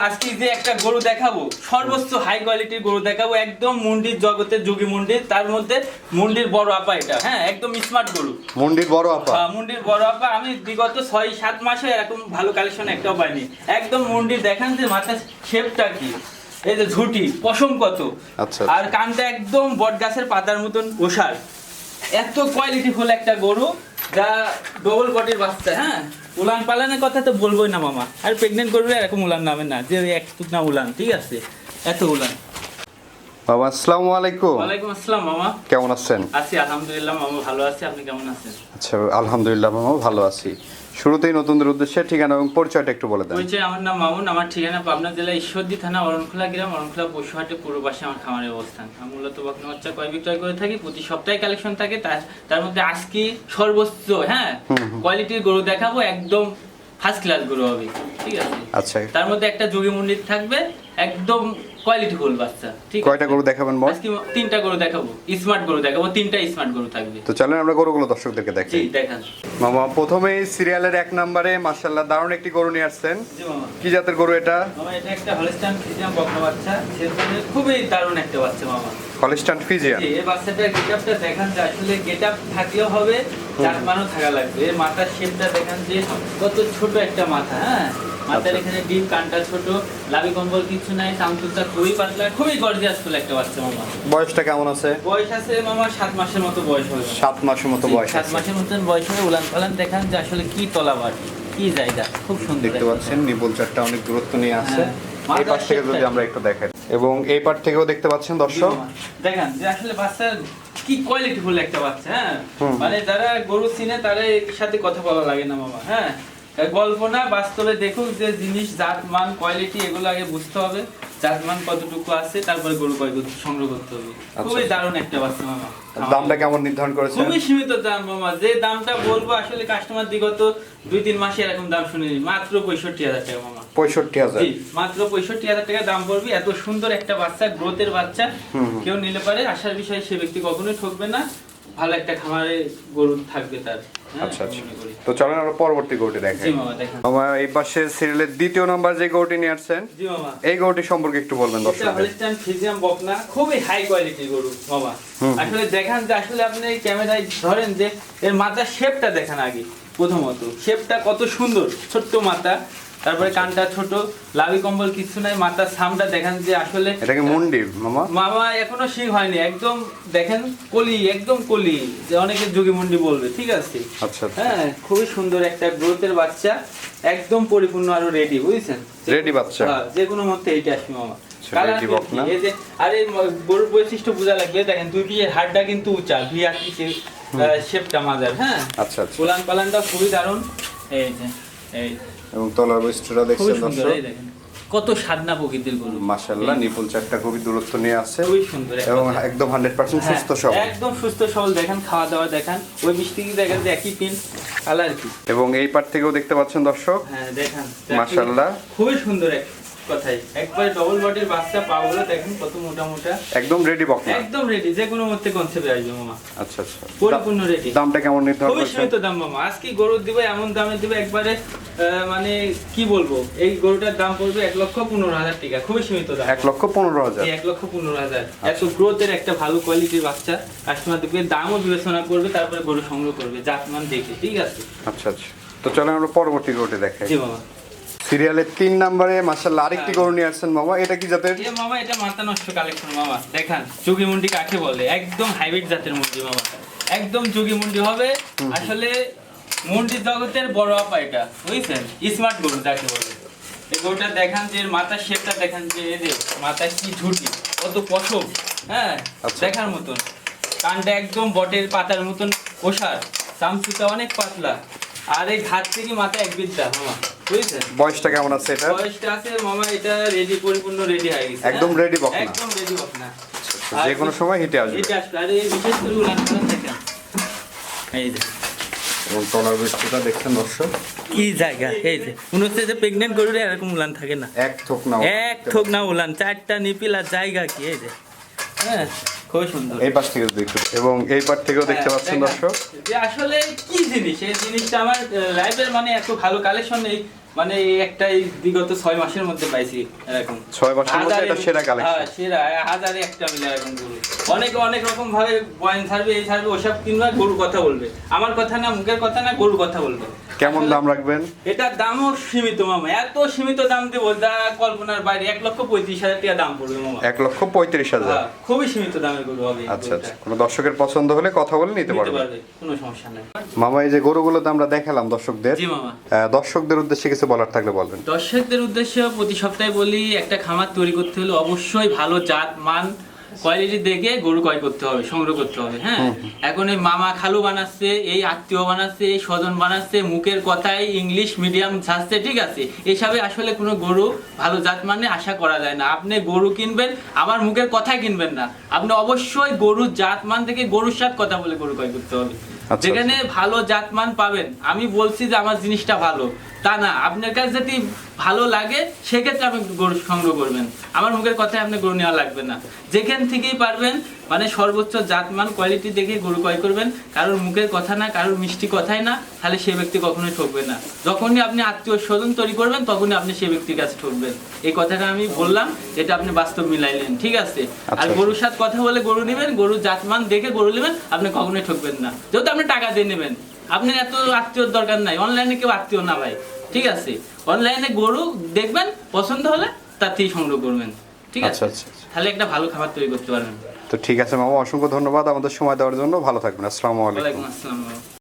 আজকে যে একটা গরু দেখাবো সর্বোচ্চ হাই কোয়ালিটির গরু দেখাবো একদম মুন্ডির জগতে যোগী মন্দির তার মধ্যে মুন্ডির বড় আপা এটা হ্যাঁ একদম স্মার্ট গরু। মন্দির বড় আপা? আহ, মুন্ডির বড় আপা আমি বিগত ছয় সাত মাসে এরকম ভালো কালেকশন একটাও পাইনি। একদম মুন্ডির দেখান যে মাথার শেপটা কি? এই যে ঝুটি পশম কত? আচ্ছা। আর কানটা একদম বট গাছের পাতার মতন ওষার। এত কোয়ালিটি ফুল একটা গরু যা ডবল বডির বাচ্চা হ্যাঁ? উলান পালানের কথা তো বলবোই না মামা। আর প্রেগনেন্ট করবে এরকম উলান নামে না, যে এক না উলান, ঠিক আছে? এত উলান। বাবা আসসালামু আলাইকুম। ওয়ালাইকুম আসসালাম মামা। কেমন আছেন? আছি আলহামদুলিল্লাহ মামা ভালো আছি। আপনি কেমন আছেন? আচ্ছা আলহামদুলিল্লাহ মামা ভালো আছি। শুরুতেই নতুনদের উদ্দেশ্যে ঠিকানা এবং পরিচয়টা একটু বলে দেন। পরিচয় আমার নাম মামুন। আমার ঠিকানা পাবনা জেলা ঈশ্বরদী থানা অরণখোলা গ্রাম। অরণখোলা পশুহাটে পূর্ব পাশে আমার খামারের অবস্থান। আমি মূলত বকনা বাচ্চা ক্রয় বিক্রয় করে থাকি। প্রতি সপ্তাহে কালেকশন থাকে। তার তার মধ্যে আজকে সর্বোচ্চ হ্যাঁ? কোয়ালিটির গরু দেখাবো। একদম ফার্স্ট ক্লাস গরু হবে। ঠিক আছে? আচ্ছা। তার মধ্যে একটা যোগী মন্দির থাকবে। একদম কোয়ালিটি ফুল বাচ্চা ঠিক কয়টা গরু দেখাবেন বল? আজকে তিনটা গরু দেখাবো স্মার্ট গরু দেখাবো তিনটা স্মার্ট গরু থাকবে। তো চলেন আমরা গরুগুলো দর্শকদেরকে জি দেখান। মামা প্রথমেই সিরিয়ালের এক নম্বরে মার্শাল্লাহ দারুণ একটি গরু নিয়ে আসছেন। জি মামা। কি জাতের গরু এটা? মামা এটা একটা হলস্টাইন ফ্রিজিয়াম বকনা বাচ্চা। সেজন্য খুবই দারুণ একটা বাচ্চা মামা। হলিস্টান ফিজিয়ান জি, এই বাচ্চাটার গেটআপটা দেখান যে আসলে গেটআপ থাকলেও হবে জাতমানও থাকা লাগবে। এর মাথার শেপটা দেখান যে কত ছোট একটা মাথা হ্যাঁ? মাথার আচ্ছা। এখানে ডিপ কানটা ছোট লাভি কম্বল কিছু নাই খুবই পাতলা খুবই গর্জিয়াস ফুল একটা বাচ্চা মামা। বয়সটা কেমন আছে? বয়স আছে মামা সাত মাসের মতো বয়স হবে। সাত মাসের মতো বয়স সাত মাসের মতন বয়স হবে। উলান পালান দেখান যে আসলে কি তলাবার কি জায়গা খুব সুন্দর দেখতে পাচ্ছেন নিপুল চারটা অনেক দূরত্ব নিয়ে আছে। হ্যাঁ। এই পাশ থেকে যদি আমরা একটু দেখেন এবং এই পাশ থেকেও দেখতে পাচ্ছেন দর্শক। দেখান যে আসলে বাচ্চার কি কোয়ালিটি ফুল একটা বাচ্চা হ্যাঁ? মানে যারা গরু চিনে তারা এর সাথে কথা বলা লাগে না মামা হ্যাঁ? গল্প না বাস্তবে দেখুক যে জিনিস জাত মান কোয়ালিটি এগুলো আগে বুঝতে হবে। জাত মান কতটুকু আছে তারপরে গরু কয় করতে- সংগ্রহ করতে হবে। খুবই দারুণ একটা বাচ্চা মামা দামটা কেমন নির্ধারণ করেছেন? খুবই সীমিত দাম মামা। যে দামটা বলব আসলে কাস্টমার দিগত দুই তিন মাসে এরকম দাম শুনিনি মাত্র পঁয়ষট্টি হাজার টাকা মামা। পঁয়ষট্টি হাজার। মাত্র পঁয়ষট্টি হাজার টাকা দাম পড়বে। এত সুন্দর একটা বাচ্চা গ্রোথের বাচ্চা। কেউ নিলে পারে আসার বিষয়ে সে ব্যক্তি কখনোই ঠকবে না। ভালো একটা খামারে গরু থাকবে তার হ্যাঁ, আচ্ছা আচ্ছা। তো চলেন আমরা পরবর্তী গরুটি দেখেন। মামা এই পাশে সিরিয়ালের দ্বিতীয় নাম্বার যে গরুটি নিয়ে আসছেন এই গরুটি সম্পর্কে একটু বলবেন হলিস্টাইন ফ্রিজিয়াম বকনা খুবই হাই কোয়ালিটির গরু মামা। আসলে দেখান যে আসলে আপনি ক্যামেরায় ধরেন যে এর মাথার শেপটা দেখান আগে প্রথমত। শেপটা কত সুন্দর ছোট্ট মাথা। তারপরে কানটা ছোট লাভি কম্বল কিছু নাই মাথার সামটা দেখান যে আসলে এটা কি মুন্ডি মামা? মামা এখনও সিং হয়নি একদম দেখেন কলি একদম কলি যে অনেকে যোগী মন্ডি বলবে ঠিক আছে? আচ্ছা আচ্ছা। হ্যাঁ খুবই সুন্দর একটা গ্রোথের বাচ্চা একদম পরিপূর্ণ আরও রেডি বুঝছেন? Ready বাচ্চা? হ্যাঁ, যে কোনো মধ্যে এইটা আসবে মামা। আচ্ছা, আরে গরুর বৈশিষ্ট্য বোঝা লাগবে দেখেন দুই পিঠের হাড়টা কিন্তু উঁচা ভি আকৃতি শেপটা মাজার হ্যাঁ? আচ্ছা আচ্ছা। উলান পালানটা খুবই দারুণ। এই যে এই এবং তলার বৈশিষ্ট্যটা দেখছেন দর্শক? কত সাদনা প্রকৃতির গরু। মাশাল্লাহ নিপুল চারটা খুবই দূরত্ব নিয়ে আছে। খুবই সুন্দর এবং একদম হান্ড্রেড পার্সেন্ট হ্যাঁ, সুস্থ সবল। একদম সুস্থ সবল দেখেন খাওয়া দাওয়া দেখেন। ওই মিষ্টি কি দেখেন যে একই পিন কালার কি? এবং এই পার থেকেও দেখতে পাচ্ছেন দর্শক। হ্যাঁ দেখেন। মাশাআল্লাহ। খুবই সুন্দর এক কথাই। একবারে ডবল বডির বাচ্চা পাগুলো দেখেন কত মোটা মোটা একদম রেডি বকনা একদম রেডি যে কোনো মধ্যে কনসেপ্টে আসবে মামা। আচ্ছা আচ্ছা। পরিপূর্ণ রেডি দামটা কেমন নির্ধারণ খুবই সীমিত দাম মামা। আজকে গরু দিবে এমন দামে দিবে একবারে মানে কি বলব? এই গরুটার দাম পড়বে এক লক্ষ পনেরো হাজার টাকা। খুবই সীমিত দাম। এক লক্ষ পনেরো হাজার? এক লক্ষ পনেরো হাজার। এত গ্রোথের একটা ভালো কোয়ালিটির বাচ্চা। কাস্টমার দেখবে দামও বিবেচনা করবে তারপরে গরু সংগ্রহ করবে জাতমান দেখে। ঠিক আছে? আচ্ছা আচ্ছা। তো চলেন আমরা পরবর্তী গরুটি দেখাই। জি মামা। সিরিয়ালের তিন নম্বরে মাশাল্লাহ আরেকটি গরু নিয়ে আসছেন মামা এটা কি জাতের? এ মামা এটা মাথা নষ্ট কালেকশন মামা। দেখান যুগি মুন্ডি কাকে বলে? একদম হাইব্রিড জাতের মুন্ডি মামা। একদম যুগি মুন্ডি হবে। আসলে মুন্ডি জগতের বড় আপা এটা। বুঝছেন? স্মার্ট গরু যাকে বলে। এই গরুটা দেখান যে মাথার শেপটা দেখান যে এই যে মাথায় কি ঝুটি কত পশম হ্যাঁ? আচ্ছা। দেখার মতন। কানটা একদম বটের পাতার মতন ওষার। চামচুটা অনেক পাতলা। আর এই ঘাট থেকে মাথা এক বিদ্যা মামা। বুঝছেন? বয়সটা কেমন আছে এটা বয়সটা আছে মামা এটা রেডি পরিপূর্ণ রেডি হয়ে গেছে। একদম হ্যাঁ? ready বকনা। একদম রেডি বকনা। যে কোনো সময় হিটে আসবে। এটা আসবে। আর এই বিশেষ করে উলান দেখেন। এই যে। এবং তলার বৈশিষ্ট্যটা দেখছেন দর্শক? কি জায়গা? এই যে। মনে হচ্ছে যে প্রেগনেন্ট গরুরে এরকম উলান থাকে না। এক থোক না এক থোক না উলান। চারটা নিপিল আর জায়গা কি? এই যে। হ্যাঁ খুবই সুন্দর। এই পাশ থেকে দেখতে এবং এই পাশ থেকেও দেখতে হ্যাঁ, পাচ্ছেন দর্শক। যে আসলে কি জিনিস? এই জিনিসটা আমার লাইফের মানে এত ভালো কালেকশন নেই। মানে এই একটা এই বিগত ছয় মাসের মধ্যে পাইছি এরকম। ছয় মাসের মধ্যে এটা সেরা কালেকশন হ্যাঁ, সেরা হাজারে একটা মিলে এরকম গরু। অনেকে অনেক রকম ভাবে বয়ান ছাড়বে এই ছাড়বে ওসব কিনবে গরু কথা বলবে। আমার কথা না মুখের কথা না গরুর কথা বলবে। কেমন দাম রাখবেন? এটার দামও সীমিত মামা। এত সীমিত দাম দেবো যা কল্পনার বাইরে এক লক্ষ পঁয়ত্রিশ হাজার টাকা দাম পড়বে মামা। এক লক্ষ পঁয়ত্রিশ হাজার। হ্যাঁ, খুবই সীমিত দামের গরু হবে আচ্ছা আচ্ছা। কোনো দর্শকের পছন্দ হলে কথা বলে নিতে পারবে কোনো সমস্যা নেই। মামা এই যে গরুগুলো তো আমরা দেখালাম দর্শকদের। দর্শকদের উদ্দেশ্যে কিছু বলার থাকলে বলবেন। দর্শকদের উদ্দেশ্যে প্রতি সপ্তাহে বলি একটা খামার তৈরি করতে হলে অবশ্যই ভালো জাত মান কোয়ালিটি দেখে গরু ক্রয় করতে হবে সংগ্রহ করতে হবে হ্যাঁ? এখন এই মামা খালু বানাচ্ছে এই আত্মীয় বানাচ্ছে এই স্বজন বানাচ্ছে মুখের কথায় ইংলিশ মিডিয়াম ছাড়ছে ঠিক আছে? এসবে আসলে কোনো গরু ভালো জাত মানে আশা করা যায় না। আপনি গরু কিনবেন আমার মুখের কথাই কিনবেন না। আপনি অবশ্যই গরুর জাত মান থেকে গরুর সাথে কথা বলে গরু ক্রয় করতে হবে। আচ্ছা। যেখানে ভালো জাতমান পাবেন আমি বলছি যে আমার জিনিসটা ভালো। তা না আপনার কাছে যদি ভালো লাগে সেক্ষেত্রে আপনি গরু সংগ্রহ করবেন। আমার মুখের কথায় আপনি গরু নেওয়া লাগবে না। যেখান থেকেই পারবেন মানে সর্বোচ্চ জাতমান কোয়ালিটি দেখে গরু ক্রয় করবেন। কারোর মুখের কথা না কারোর মিষ্টি কথাই না তাহলে সে ব্যক্তি কখনোই ঠকবে না। যখনই আপনি আত্মীয় স্বজন তৈরি করবেন তখনই আপনি সে ব্যক্তির কাছে ঠকবেন। এই কথাটা আমি বললাম এটা আপনি বাস্তব মিলাইলেন ঠিক আছে? আর আচ্ছা। গরুর সাথে কথা বলে গরু নেবেন গরুর জাতমান দেখে গরু নেবেন আপনি কখনোই ঠকবেন না। যেহেতু আপনি টাকা দিয়ে নেবেন। আপনি এত আত্মীয়র দরকার নাই। অনলাইনে কেউ আত্মীয় না ভাই। ঠিক আছে? অনলাইনে গরু দেখবেন পছন্দ হলে তার থেকে সংগ্রহ করবেন। ঠিক আছে? আচ্ছা আচ্ছা আচ্ছা। তাহলে একটা ভালো খাবার তৈরি করতে পারবেন। তো ঠিক আছে মামা অসংখ্য ধন্যবাদ আমাদের সময় দেওয়ার জন্য। ভালো থাকবেন। আসসালামু আলাইকুম। আসসালাম